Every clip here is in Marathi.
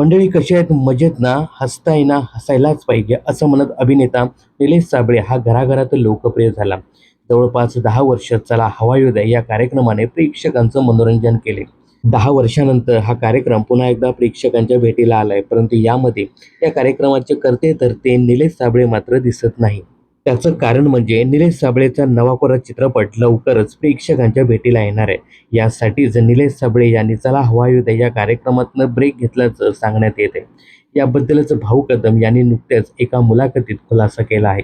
मंडळी कशी आहेत? मजेत ना? हसताय ना? हसायलाच पाहिजे असं म्हणत अभिनेता निलेश साबळे हा घराघरात लोकप्रिय झाला. जवळपास दहा वर्ष चला हवायोदय या कार्यक्रमाने प्रेक्षकांचं मनोरंजन केले. दहा वर्षानंतर हा कार्यक्रम पुन्हा एकदा प्रेक्षकांच्या भेटीला आलाय परंतु यामध्ये या कार्यक्रमाचे करते धरते निलेश साबळे मात्र दिसत नाही. त्याचं कारण म्हणजे निलेश साबळेचा नवापुरा चित्रपट लवकरच प्रेक्षकांच्या भेटीला येणार आहे. यासाठीच निलेश साबळे यांनी चला हवा युद्ध या कार्यक्रमातनं ब्रेक घेतल्याचं सांगण्यात येते याबद्दलच भाऊ कदम यांनी नुकत्याच एका मुलाखतीत खुलासा केला आहे.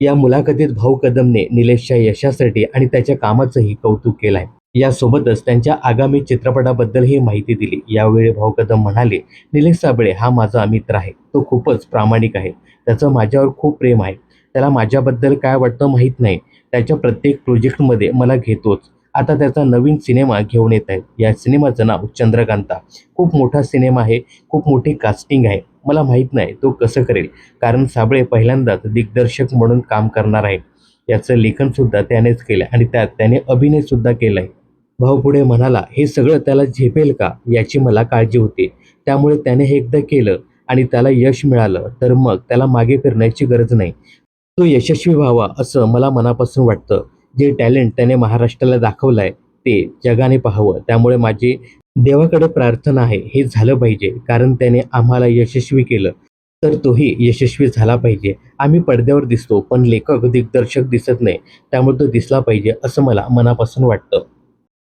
या मुलाखतीत भाऊ कदमने निलेशच्या यशासाठी आणि त्याच्या कामाचंही कौतुक केलं आहे. यासोबतच त्यांच्या आगामी चित्रपटाबद्दलही माहिती दिली. यावेळी भाऊ कदम म्हणाले निलेश साबळे हा माझा मित्र आहे. तो खूपच प्रामाणिक आहे. त्याचं माझ्यावर खूप प्रेम आहे. त्याला माझ्याबद्दल काय वाटतं माहीत नाही. त्याच्या प्रत्येक प्रोजेक्टमध्ये मला घेतोच. आता त्याचा नवीन सिनेमा घेऊन येत आहे. या सिनेमाचं नाव चंद्रकांता. खूप मोठा सिनेमा आहे. खूप मोठी कास्टिंग आहे. मला माहीत नाही तो कसं करेल. कारण साबळे पहिल्यांदाच दिग्दर्शक म्हणून काम करणार आहे. याचं लेखनसुद्धा त्यानेच केलं आणि त्यात त्याने अभिनयसुद्धा केला आहे भाऊ पुढे म्हणाला हे सगळं त्याला झेपेल का? याची मला काळजी होती. त्यामुळे त्याने हे एकदा केलं आणि त्याला यश मिळालं. तर मग त्याला मागे फिरण्याची गरज नाही. तो यशस्वी व्हावा असं मला मनापासून वाटतं. जे टॅलेंट त्याने महाराष्ट्राला दाखवलं आहे ते जगाने पाहावं. त्यामुळे माझी देवाकडे प्रार्थना आहे हे झालं पाहिजे. कारण त्याने आम्हाला यशस्वी केलं. तर तोही यशस्वी झाला पाहिजे. आम्ही पडद्यावर दिसतो पण लेखक दिग्दर्शक दिसत नाही. त्यामुळे तो दिसला पाहिजे असं मला मनापासून वाटतं.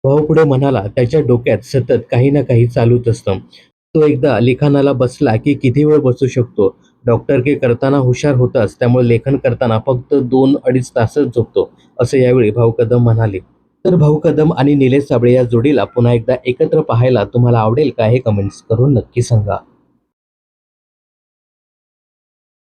भाऊ पुढे म्हणाला त्याच्या डोक्यात सतत काही ना काही चालूच असतं. तो एकदा लिखाणाला बसला की किती वेळ बसू शकतो? डॉक्टर के करताना हुशार होताच त्यामुळे लेखन करताना फक्त दोन अडीच तासच झोपतो असं यावेळी भाऊ कदम म्हणाले. तर भाऊ कदम आणि निलेश साबळे या जोडीला पुन्हा एकदा एकत्र पाहायला तुम्हाला आवडेल का हे कमेंट्स करून नक्की सांगा.